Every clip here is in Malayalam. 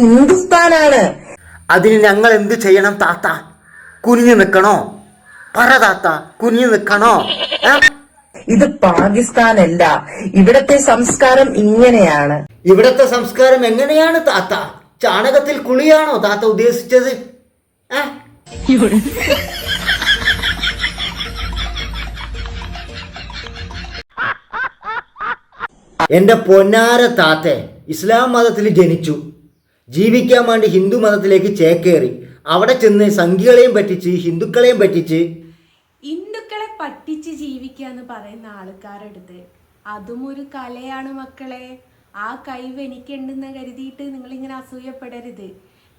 ഹിന്ദുസ്ഥാനാണ്. അതിന് ഞങ്ങൾ എന്ത് ചെയ്യണം താത്ത? കുനിഞ്ഞു നിൽക്കണോ? പറ താത്ത കുനിഞ്ഞു നിൽക്കണോ? ഇത് പാകിസ്ഥാനല്ല. ഇവിടത്തെ സംസ്കാരം ഇങ്ങനെയാണ്. ഇവിടത്തെ സംസ്കാരം എങ്ങനെയാണ് താത്ത? ചാണകത്തിൽ കുളിയാണോ താത്ത ഉദ്ദേശിച്ചത്? എന്റെ പൊന്നാര താത്തെ ഇസ്ലാം മതത്തിൽ ജനിച്ചു. ജീവിക്കാൻ വേണ്ടി ഹിന്ദു മതത്തിലേക്ക് ചേക്കേറി. അവിടെ ചെന്ന് സംഘികളെയും പറ്റിച്ച് ഹിന്ദുക്കളെയും പറ്റിച്ച് ഹിന്ദുക്കളെ പറ്റിച്ച് ജീവിക്കുക എന്ന് പറയുന്ന ആൾക്കാരടുത്ത് അതും ഒരു കലയാണ് മക്കളെ. ആ കഴിവ് എനിക്കുണ്ടെന്ന് കരുതിയിട്ട് നിങ്ങൾ ഇങ്ങനെ അസൂയപ്പെടരുത്.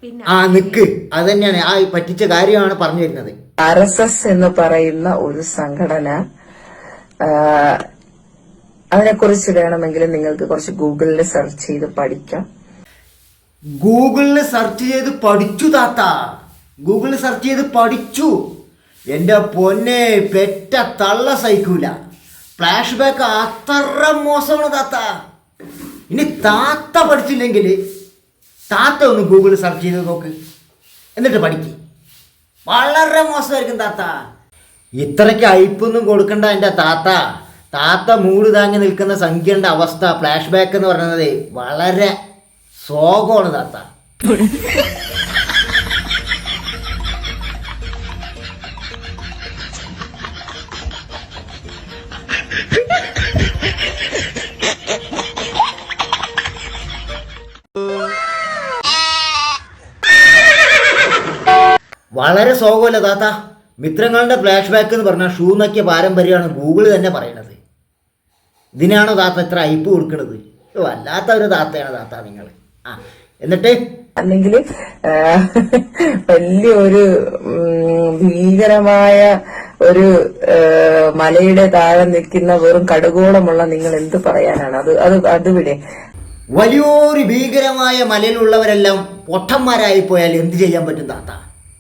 പിന്നെ ആ നിക്ക്. അത് തന്നെയാണ്. ആ പറ്റിച്ച കാര്യമാണ് പറഞ്ഞു വരുന്നത്. ആർ എസ് എസ് എന്ന് പറയുന്ന ഒരു സംഘടന അതിനെക്കുറിച്ച് വേണമെങ്കിൽ നിങ്ങൾക്ക് കുറച്ച് ഗൂഗിളിൽ സെർച്ച് ചെയ്ത് പഠിക്കാം. ഗൂഗിളിൽ സെർച്ച് ചെയ്ത് പഠിച്ചു താത്ത. ഗൂഗിളിൽ സെർച്ച് ചെയ്ത് പഠിച്ചു. എന്റെ പൊന്നെ പെറ്റ തള്ള സഹിക്കൂല ഫ്ലാഷ് ബാക്ക് അത്ര മോശമാണ് താത്ത. ഇനി താത്ത പഠിച്ചില്ലെങ്കിൽ താത്ത ഒന്ന് ഗൂഗിളിൽ സെർച്ച് ചെയ്ത് നോക്ക്. എന്നിട്ട് പഠിക്ക്. വളരെ മോശമായിരിക്കും താത്ത. ഇത്രയ്ക്ക് അയപ്പൊന്നും കൊടുക്കണ്ട എന്റെ താത്ത. താത്ത മൂട് താങ്ങി നിൽക്കുന്ന സംഖ്യയുടെ അവസ്ഥ ഫ്ലാഷ് ബാക്ക് എന്ന് പറയുന്നത് വളരെ ശോകമാണ് താത്ത. വളരെ ശോകമല്ല താത്ത? മിത്രങ്ങളുടെ ഫ്ലാഷ് ബാക്ക് എന്ന് പറഞ്ഞാൽ ഷൂ നക്കിയ പാരമ്പര്യമാണ് ഗൂഗിൾ തന്നെ പറയണത്. ഇതിനാണോ താത്ത ഇത്ര അയപ്പ് കൊടുക്കുന്നത് വല്ലാത്ത ഒരു താത്തയാണ് താത്ത നിങ്ങൾ എന്നിട്ട്? അല്ലെങ്കിൽ വലിയൊരു ഒരു ഭീകരമായ ഒരു മലയുടെ താഴെ നിൽക്കുന്ന വെറും കടുകോളമുള്ള നിങ്ങൾ എന്ത് പറയാനാണ്? അത് അത് അതുവിടെ വലിയൊരു ഭീകരമായ മലയിലുള്ളവരെല്ലാം പൊട്ടന്മാരായി പോയാൽ എന്ത് ചെയ്യാൻ പറ്റും താത്ത?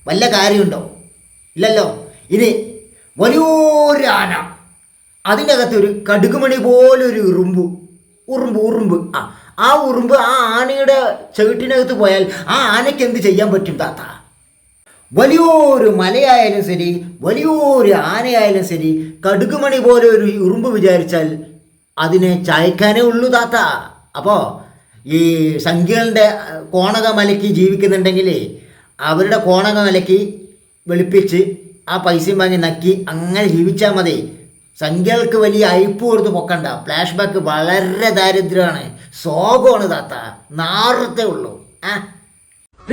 വല്ല കാര്യമുണ്ടോ? ഇല്ലല്ലോ. ഇനി വലിയൊരു ആന. അതിന്റെ അകത്ത് ഒരു കടുകുമണി പോലൊരു ഉറുമ്പ്. ഉറുമ്പ് ഉറുമ്പ്. ആ. ആ ഉറുമ്പ് ആ ആനയുടെ ചെവിട്ടിനകത്ത് പോയാൽ ആ ആനയ്ക്ക് എന്ത് ചെയ്യാൻ പറ്റും താത്ത? വലിയൊരു മലയായാലും ശരി വലിയൊരു ആനയായാലും ശരി കടുകുമണി പോലെ ഒരു ഉറുമ്പ് വിചാരിച്ചാൽ അതിനെ ചായക്കാനേ ഉള്ളൂ താത്ത. അപ്പോൾ ഈ സംഖ്യകളുടെ കോണക മലയ്ക്ക് ജീവിക്കുന്നുണ്ടെങ്കിൽ അവരുടെ കോണക മലയ്ക്ക് വെളുപ്പിച്ച് ആ പൈസയും വാങ്ങി നക്കി അങ്ങനെ ജീവിച്ചാൽ മതി. സംഖ്യകൾക്ക് വലിയ അയപ്പ് കൊടുത്ത് പൊക്കണ്ട. ഫ്ലാഷ് ബാക്ക് വളരെ ദാരിദ്ര്യമാണ്. ശോകമാണ് താത്ത. നാറത്തേ ഉള്ളൂ. ആ.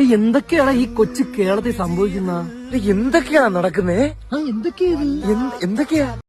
എന്തൊക്കെയാണ് ഈ കൊച്ചു കേരളത്തിൽ സംഭവിക്കുന്ന? എന്തൊക്കെയാണ് നടക്കുന്നേ? എന്തൊക്കെയാ എന്തൊക്കെയാ?